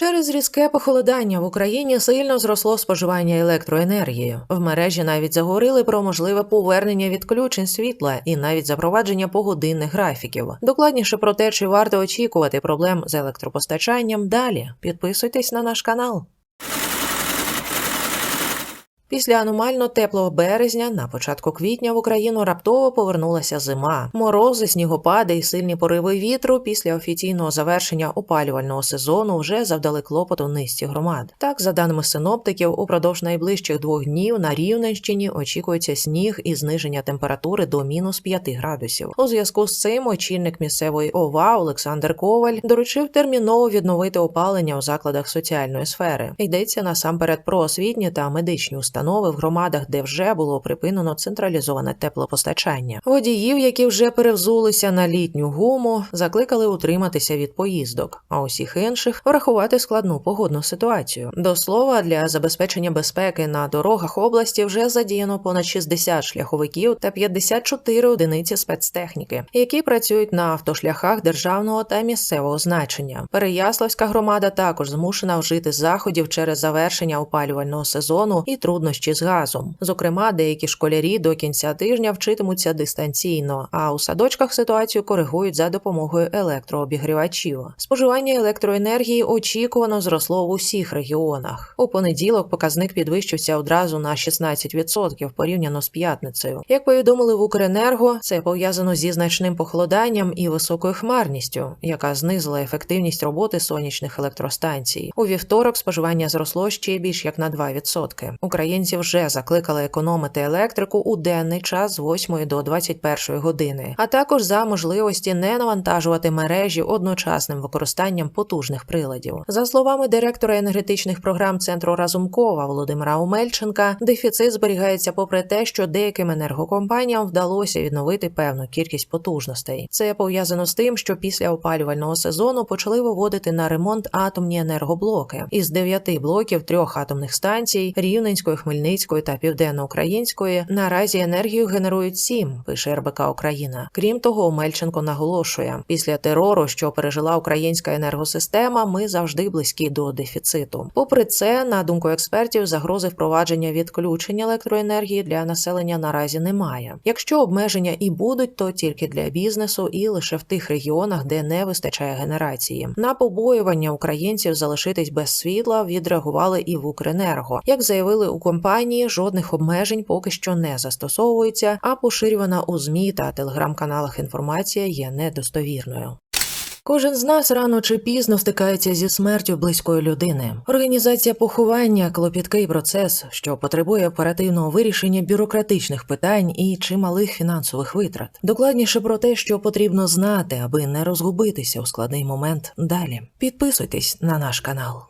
Через різке похолодання в Україні сильно зросло споживання електроенергії. В мережі навіть заговорили про можливе повернення відключень світла і навіть запровадження погодинних графіків. Докладніше про те, чи варто очікувати проблем з електропостачанням. Далі підписуйтесь на наш канал. Після аномально теплого березня на початку квітня в Україну раптово повернулася зима. Морози, снігопади і сильні пориви вітру після офіційного завершення опалювального сезону вже завдали клопоту низці громад. Так, за даними синоптиків, упродовж найближчих двох днів на Рівненщині очікується сніг і зниження температури до мінус 5 градусів. У зв'язку з цим очільник місцевої ОВА Олександр Коваль доручив терміново відновити опалення у закладах соціальної сфери. Йдеться насамперед про освітні та медичні установи установи в громадах, де вже було припинено централізоване теплопостачання. Водіїв, які вже перевзулися на літню гуму, закликали утриматися від поїздок, а усіх інших врахувати складну погодну ситуацію. До слова, для забезпечення безпеки на дорогах області вже задіяно понад 60 шляховиків та 54 одиниці спецтехніки, які працюють на автошляхах державного та місцевого значення. Переяславська громада також змушена вжити заходів через завершення опалювального сезону і трудно труднощі з газом. Зокрема, деякі школярі до кінця тижня вчитимуться дистанційно, а у садочках ситуацію коригують за допомогою електрообігрівачів. Споживання електроенергії очікувано зросло в усіх регіонах. У понеділок показник підвищився одразу на 16% порівняно з п'ятницею. Як повідомили в Укренерго, це пов'язано зі значним похолоданням і високою хмарністю, яка знизила ефективність роботи сонячних електростанцій. У вівторок споживання зросло ще більш як на 2%. Українці Українці вже закликали економити електрику у денний час з 8 до 21 години, а також за можливості не навантажувати мережі одночасним використанням потужних приладів. За словами директора енергетичних програм центру Разумкова Володимира Омельченка, дефіцит зберігається попри те, що деяким енергокомпаніям вдалося відновити певну кількість потужностей. Це пов'язано з тим, що після опалювального сезону почали виводити на ремонт атомні енергоблоки із дев'яти блоків трьох атомних станцій Рівненської Хмельницької та Південноукраїнської наразі енергію генерують сім, пише РБК Україна. Крім того, Омельченко наголошує, після терору, що пережила українська енергосистема, ми завжди близькі до дефіциту. Попри це, на думку експертів, загрози впровадження відключення електроенергії для населення наразі немає. Якщо обмеження і будуть, то тільки для бізнесу і лише в тих регіонах, де не вистачає генерації. На побоювання українців залишитись без світла відреагували і в Укренерго, як заявили у компанії жодних обмежень поки що не застосовується, а поширювана у змі та телеграм-каналах інформація є недостовірною. Кожен з нас рано чи пізно стикається зі смертю близької людини. Організація поховання клопіткий процес, що потребує оперативного вирішення бюрократичних питань і чималих фінансових витрат. Докладніше про те, що потрібно знати, аби не розгубитися у складний момент. Далі підписуйтесь на наш канал.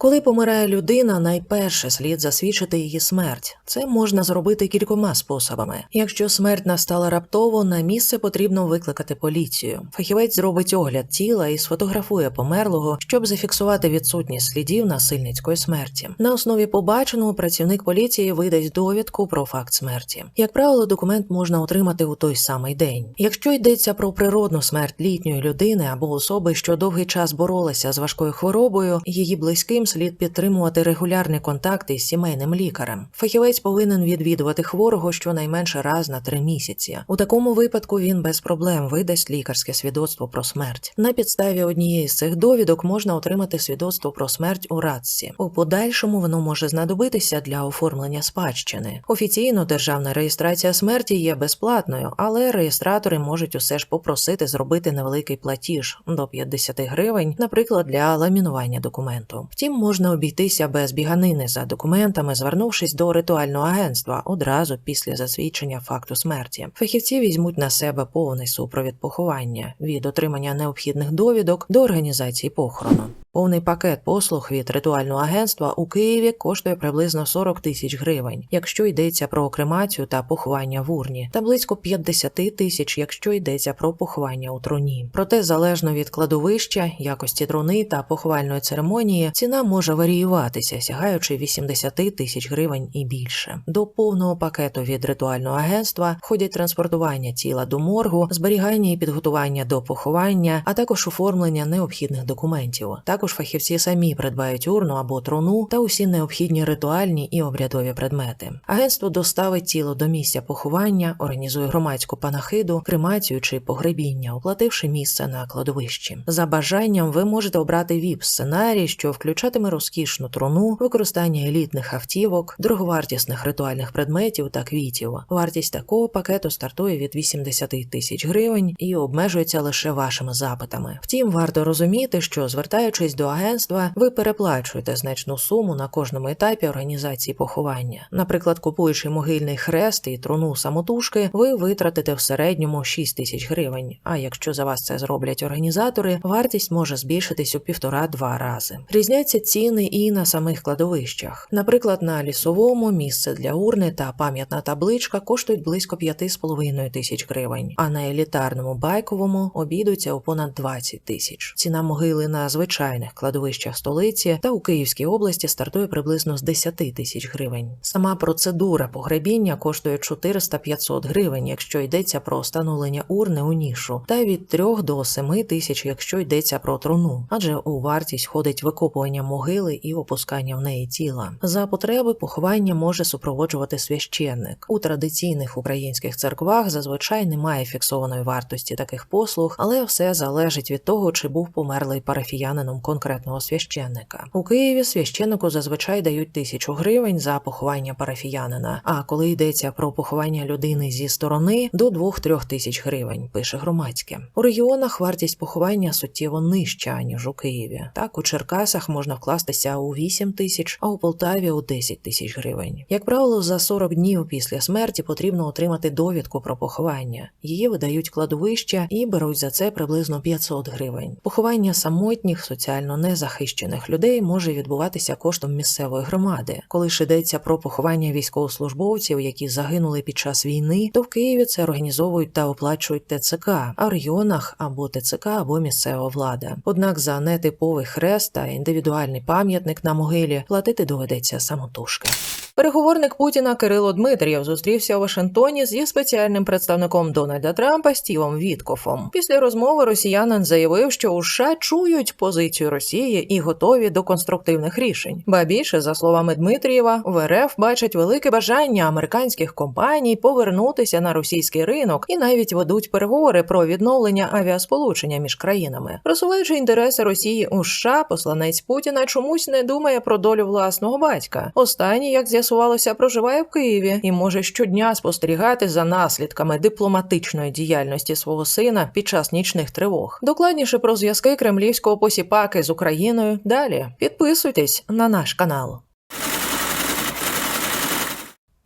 Коли помирає людина, найперше слід засвідчити її смерть. Це можна зробити кількома способами. Якщо смерть настала раптово, на місце потрібно викликати поліцію. Фахівець зробить огляд тіла і сфотографує померлого, щоб зафіксувати відсутність слідів насильницької смерті. На основі побаченого працівник поліції видасть довідку про факт смерті. Як правило, документ можна отримати у той самий день. Якщо йдеться про природну смерть літньої людини або особи, що довгий час боролися з важкою хворобою, її близьким слід підтримувати регулярні контакти із сімейним лікарем. Фахівець повинен відвідувати хворого щонайменше раз на три місяці. У такому випадку він без проблем видасть лікарське свідоцтво про смерть. На підставі однієї з цих довідок можна отримати свідоцтво про смерть у радці. У подальшому воно може знадобитися для оформлення спадщини. Офіційно державна реєстрація смерті є безплатною, але реєстратори можуть усе ж попросити зробити невеликий платіж до 50 гривень, наприклад, для ламінування документу. Втім, можна обійтися без біганини за документами, звернувшись до ритуального агентства одразу після засвідчення факту смерті. Фахівці візьмуть на себе повний супровід поховання від отримання необхідних довідок до організації похорону. Повний пакет послуг від ритуального агентства у Києві коштує приблизно 40 тисяч гривень, якщо йдеться про кремацію та поховання в урні, та близько 50 тисяч, якщо йдеться про поховання у труні. Проте, залежно від кладовища, якості труни та поховальної церемонії, ціна може варіюватися, сягаючи 80 тисяч гривень і більше. До повного пакету від ритуального агентства входять транспортування тіла до моргу, зберігання і підготування до поховання, а також оформлення необхідних документів. Також фахівці самі придбають урну або труну та усі необхідні ритуальні і обрядові предмети. Агентство доставить тіло до місця поховання, організує громадську панахиду, кремацію чи погребіння, оплативши місце на кладовищі. За бажанням ви можете обрати віп сценарій, що включатиме розкішну труну, використання елітних автівок, дороговартісних ритуальних предметів та квітів. Вартість такого пакету стартує від 80 тисяч гривень і обмежується лише вашими запитами. Втім, варто розуміти, що звертаючись до агентства, ви переплачуєте значну суму на кожному етапі організації поховання. Наприклад, купуючи могильний хрест і труну самотужки, ви витратите в середньому 6 тисяч гривень. А якщо за вас це зроблять організатори, вартість може збільшитись у півтора-два рази. Різняться ціни і на самих кладовищах. Наприклад, на лісовому місце для урни та пам'ятна табличка коштують близько 5,5 тисяч гривень, а на елітарному байковому обійдуться у понад 20 тисяч. Ціна могили на звичайних кладовищах столиці та у Київській області стартує приблизно з 10 тисяч гривень. Сама процедура погребіння коштує 400-500 гривень, якщо йдеться про встановлення урни у нішу, та від 3 до 7 тисяч, якщо йдеться про труну, адже у вартість входить викопування могили і опускання в неї тіла. За потреби поховання може супроводжувати священник. У традиційних українських церквах зазвичай немає фіксованої вартості таких послуг, але все залежить від того, чи був померлий парафіянином конкретного священника. У Києві священнику зазвичай дають тисячу гривень за поховання парафіянина. А коли йдеться про поховання людини зі сторони до 2-3 тисяч гривень, пише громадське. У регіонах вартість поховання суттєво нижча ніж у Києві. Так у Черкасах можна вкластися у 8 тисяч, а у Полтаві у 10 тисяч гривень. Як правило, за 40 днів після смерті потрібно отримати довідку про поховання. Її видають кладовища і беруть за це приблизно 500 гривень. Поховання самотніх соціально незахищених людей може відбуватися коштом місцевої громади. Коли ж йдеться про поховання військовослужбовців, які загинули під час війни, то в Києві це організовують та оплачують ТЦК, а в регіонах або ТЦК, або місцева влада. Однак за нетиповий хрест та індивідуальний пам'ятник на могилі платити доведеться самотужки. Переговорник Путіна Кирило Дмитрієв зустрівся у Вашингтоні зі спеціальним представником Дональда Трампа Стівом Віткофом. Після розмови росіянин заявив, що у США чують позицію Росії і готові до конструктивних рішень. Ба більше, за словами Дмитрієва, в РФ бачать велике бажання американських компаній повернутися на російський ринок і навіть ведуть переговори про відновлення авіасполучення між країнами. Просуваючи інтереси Росії у США, посланець Путіна чомусь не думає про долю власного батька. Останній, як з'ясувалося, проживає в Києві і може щодня спостерігати за наслідками дипломатичної діяльності свого сина під час нічних тривог. Докладніше про зв'язки кремлівського посіпаки з Україною. Далі підписуйтесь на наш канал.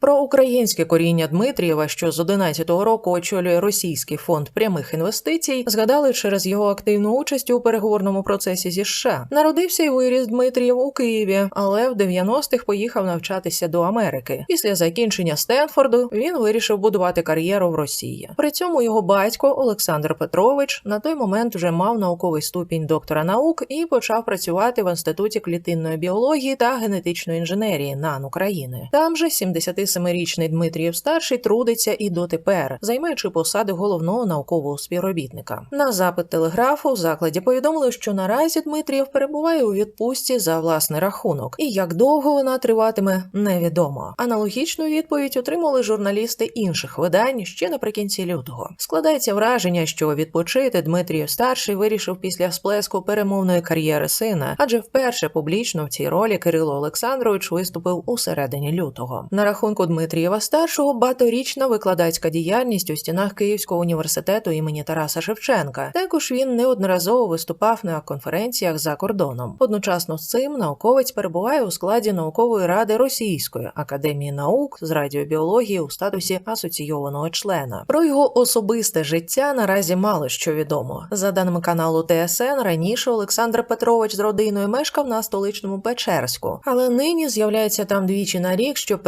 Про українське коріння Дмитрієва, що з 11-го року очолює російський фонд прямих інвестицій, згадали через його активну участь у переговорному процесі зі США. Народився і виріс Дмитрієв у Києві, але в 90-х поїхав навчатися до Америки. Після закінчення Стенфорду він вирішив будувати кар'єру в Росії. При цьому його батько Олександр Петрович на той момент вже мав науковий ступінь доктора наук і почав працювати в інституті клітинної біології та генетичної інженерії НАН України. Там же 70 27-річний Дмитрієв старший трудиться і дотепер, займаючи посади головного наукового співробітника. На запит телеграфу в закладі повідомили, що наразі Дмитрієв перебуває у відпустці за власний рахунок, і як довго вона триватиме, невідомо. Аналогічну відповідь отримали журналісти інших видань ще наприкінці лютого. Складається враження, що відпочити Дмитрієв старший вирішив після сплеску перемовної кар'єри сина, адже вперше публічно в цій ролі Кирило Олександрович виступив у середині лютого. На рахунку року Дмитрієва старшого багаторічна викладацька діяльність у стінах Київського університету імені Тараса Шевченка. Також він неодноразово виступав на конференціях за кордоном. Одночасно з цим науковець перебуває у складі наукової ради Російської академії наук з радіобіології у статусі асоційованого члена. Про його особисте життя наразі мало що відомо. За даними каналу ТСН, раніше Олександр Петрович з родиною мешкав на столичному Печерську, але нині з'являється там двічі на рік, щоб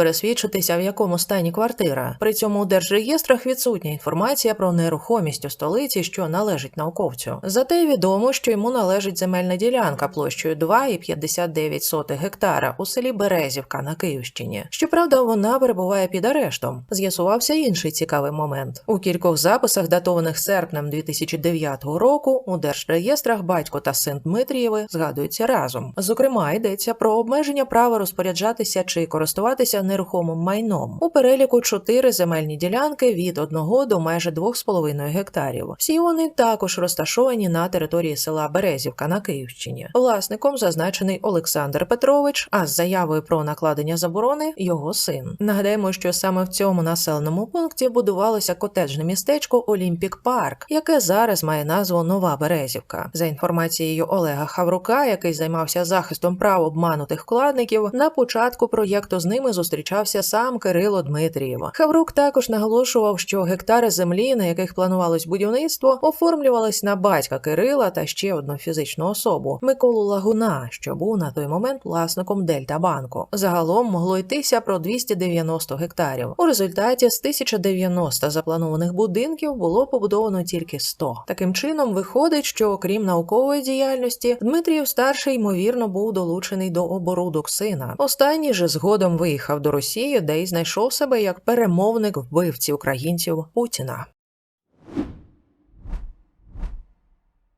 пересвідчитися, в якому стані квартира. При цьому у держреєстрах відсутня інформація про нерухомість у столиці, що належить науковцю. Зате відомо, що йому належить земельна ділянка площею 2,59 гектара у селі Березівка на Київщині. Щоправда, вона перебуває під арештом. З'ясувався інший цікавий момент. У кількох записах, датованих серпнем 2009 року, у держреєстрах батько та син Дмитрієви згадуються разом. Зокрема, йдеться про обмеження права розпоряджатися чи користуватися нерухомим майном. У переліку чотири земельні ділянки від 1 до майже 2,5 гектарів. Всі вони також розташовані на території села Березівка на Київщині. Власником зазначений Олександр Петрович, а з заявою про накладення заборони його син. Нагадаємо, що саме в цьому населеному пункті будувалося котеджне містечко Олімпік Парк, яке зараз має назву Нова Березівка. За інформацією Олега Хаврука, який займався захистом прав обманутих вкладників, на початку проєкту з ними зустрічався сам Кирило Дмитрієв. Хаврук також наголошував, що гектари землі, на яких планувалось будівництво, оформлювались на батька Кирила та ще одну фізичну особу Миколу Лагуна, що був на той момент власником Дельта банку. Загалом могло йтися про 290 гектарів. У результаті з 1090 запланованих будинків було побудовано тільки 100. Таким чином виходить, що окрім наукової діяльності, Дмитрієв старший ймовірно був долучений до оборудок сина. Останній же згодом виїхав до Росії, де й знайшов себе як перемовник вбивці українців Путіна.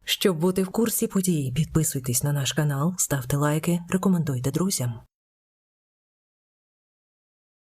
Щоб бути в курсі подій, підписуйтесь на наш канал, ставте лайки, рекомендуйте друзям.